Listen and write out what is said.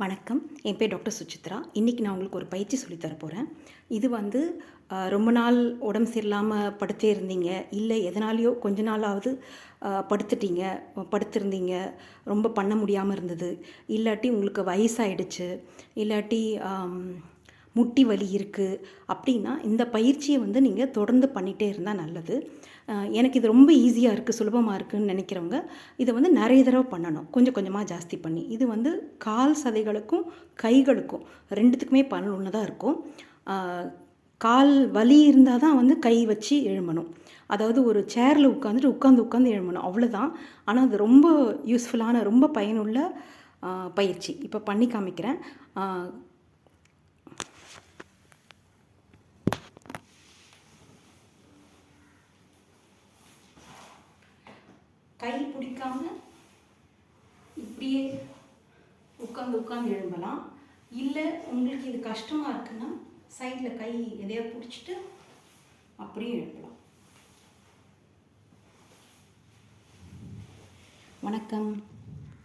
வணக்கம். என் பேர் டாக்டர் சுசித்ரா. இன்றைக்கி நான் உங்களுக்கு ஒரு பயிற்சி சொல்லித் போகிறேன் இது வந்து ரொம்ப நாள் உடம்பு சரியில்லாமல் படுத்தே இருந்தீங்க? இல்லை எதனாலேயோ கொஞ்ச நாளாவது படுத்துட்டீங்க? படுத்திருந்தீங்க? ரொம்ப பண்ண முடியாமல் இருந்தது? இல்லாட்டி உங்களுக்கு வயசாயிடுச்சு? இல்லாட்டி முட்டி வலி இருக்குது அப்படின்னா இந்த பயிற்சியை வந்து நீங்கள் தொடர்ந்து பண்ணிகிட்டே இருந்தால் நல்லது. எனக்கு இது ரொம்ப ஈஸியாக இருக்குது சுலபமாக இருக்குதுன்னு நினைக்கிறவங்க இதை வந்து நிறைய தடவை பண்ணணும். கொஞ்சம் கொஞ்சமாக ஜாஸ்தி பண்ணி. இது வந்து கால் சதைகளுக்கும் கைகளுக்கும் ரெண்டுத்துக்குமே பலனுள்ளதாக இருக்கும். கால் வலி இருந்தால் தான் வந்து கை வச்சு எழும்பணும். அதாவது ஒரு சேரில் உட்காந்துட்டு உட்காந்து உட்காந்து எழும்பணும். அவ்வளோதான் ஆனால் அது ரொம்ப யூஸ்ஃபுல்லான ரொம்ப பயனுள்ள பயிற்சி. இப்போ பண்ணி காமிக்கிறேன். கை பிடிக்காம இப்படியே உட்காந்து உட்காந்து எழும்பலாம். இல்லை உங்களுக்கு இது கஷ்டமாக இருக்குன்னா சைடில் கை எதையா பிடிச்சிட்டு அப்படியே எழுப்பலாம். வணக்கம்.